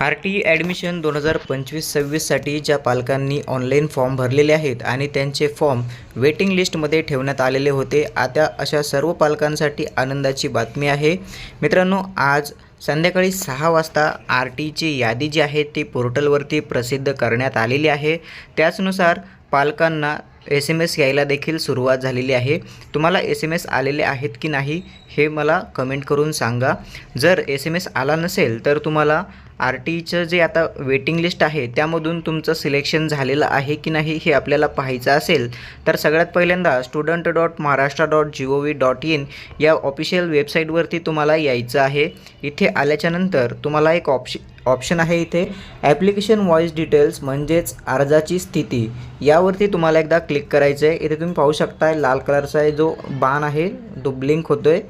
R T admission दोन हजार पंचवीस सव्वीससाठी ज्या पालकांनी ऑनलाईन फॉर्म भरलेले आहेत आणि त्यांचे फॉर्म वेटिंग लिस्टमध्ये ठेवण्यात आलेले होते आता अशा सर्व पालकांसाठी आनंदाची बातमी आहे. मित्रांनो आज संध्याकाळी सहा वाजता आर टीची यादी जी आहे ती पोर्टलवरती प्रसिद्ध करण्यात आलेली आहे. त्याचनुसार पालकांना एस एम एस यायला देखील सुरुवात झालेली आहे. तुम्हाला एस एम एस आलेले आहेत की नाही हे मला कमेंट करून सांगा. जर एस एम एस आला नसेल तर तुम्हाला आर टीचं जे आता वेटिंग लिस्ट आहे त्यामधून तुमचं सिलेक्शन झालेलं आहे की नाही हे आपल्याला पाहायचं असेल तर सगळ्यात पहिल्यांदा student dot Maharashtra dot G O V dot in या ऑफिशियल वेबसाईटवरती तुम्हाला यायचं आहे. इथे आल्याच्यानंतर तुम्हाला एक ऑप्शन ऑप्शन आहे इथे ॲप्लिकेशन व्हॉईस डिटेल्स म्हणजेच अर्जाची स्थिती. यावरती तुम्हाला एकदा क्लिक करायचं आहे इथे तुम्ही पाहू शकता लाल कलरचा आहे जो बाण आहे तो ब्लिंक होतो आहे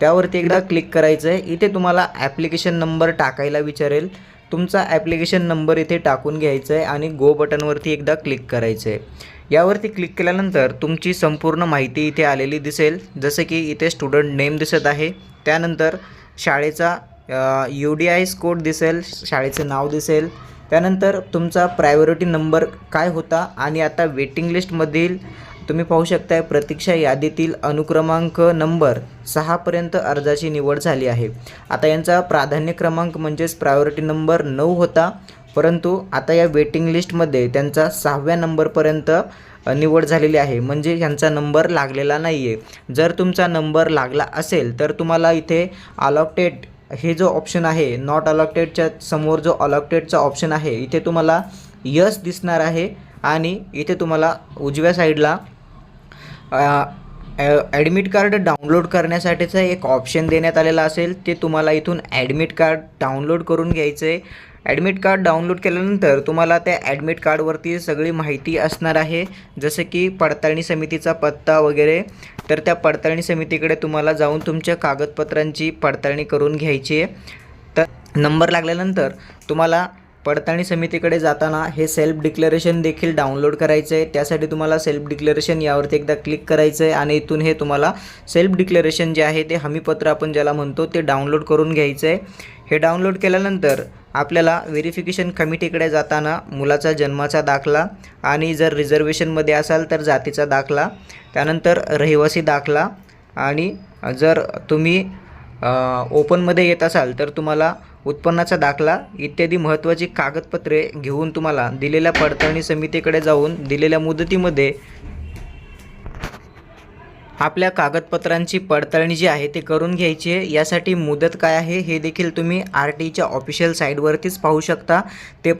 त्यावरती एकदा क्लिक करायचं आहे इथे तुम्हाला ॲप्लिकेशन नंबर टाकायला विचारेल. तुमचा ॲप्लिकेशन नंबर इथे टाकून घ्यायचा आहे आणि गो बटनवरती एकदा क्लिक करायचं आहे यावरती क्लिक केल्यानंतर तुमची संपूर्ण माहिती इथे आलेली दिसेल. जसे की इथे स्टुडंट नेम दिसत आहे. त्यानंतर शाळेचा यू डी आय कोड दिसेल शाळेचं नाव दिसेल. त्यानंतर तुमचा प्रायोरिटी नंबर काय होता? आणि आता वेटिंग लिस्टमधील तुम्ही पाहू शकताय प्रतीक्षा यादीतील अनुक्रमांक नंबर सहापर्यंत अर्जाची निवड झाली आहे. आता यांचा प्राधान्य क्रमांक म्हणजेच प्रायोरिटी नंबर नऊ होता. परंतु आता या वेटिंग लिस्टमध्ये त्यांचा सहाव्या नंबरपर्यंत निवड झालेली आहे. म्हणजे यांचा नंबर लागलेला नाही आहे जर तुमचा नंबर लागला असेल तर तुम्हाला इथे अलॉटेड हे जो ऑप्शन आहे नॉट अलॉक्टेडच्या समोर जो अलॉक्टेडचा ऑप्शन आहे इथे तुम्हाला यस दिसणार आहे आणि इथे तुम्हाला उजव्या साईडला ॲडमिट कार्ड डाउनलोड करण्यासाठीचं एक ऑप्शन देण्यात आलेलं असेल ते तुम्हाला इथून ॲडमिट कार्ड डाउनलोड करून घ्यायचं आहे ॲडमिट कार्ड डाउनलोड केल्यानंतर तुम्हाला त्या ॲडमिट कार्डवरती सगळी माहिती असणार आहे जसं की पडताळणी समितीचा पत्ता वगैरे. तर त्या पडताळणी समितीकडे तुम्हाला जाऊन तुमच्या कागदपत्रांची पडताळणी करून घ्यायची आहे. तर नंबर लागल्यानंतर तुम्हाला पडताळणी समितीकडे जाताना हे सेल्फ डिक्लेरेशन देखील डाउनलोड करायचं आहे त्यासाठी तुम्हाला सेल्फ डिक्लेरेशन यावरती एकदा क्लिक करायचं आहे आणि इथून हे तुम्हाला सेल्फ डिक्लेरेशन जे आहे ते हमीपत्र आपण ज्याला म्हणतो ते डाउनलोड करून घ्यायचं आहे हे डाउनलोड केल्यानंतर आपल्याला व्हेरिफिकेशन कमिटीकडे जाताना मुलाचा जन्माचा दाखला आणि जर रिझर्वेशनमध्ये असाल तर जातीचा दाखला त्यानंतर रहिवासी दाखला आणि जर तुम्ही ओपनमध्ये येत असाल तर तुम्हाला उत्पन्नाचा दाखला इत्यादी महत्त्वाची कागदपत्रे घेऊन तुम्हाला दिलेल्या पडताळणी समितीकडे जाऊन दिलेल्या मुदतीमध्ये आपल्या कागदपत्रांची पडताळणी जी आहे ते करून घ्यायची आहे. यासाठी मुदत काय आहे हे देखील तुम्ही आर टीच्या ऑफिशियल साईटवरतीच पाहू शकता. ते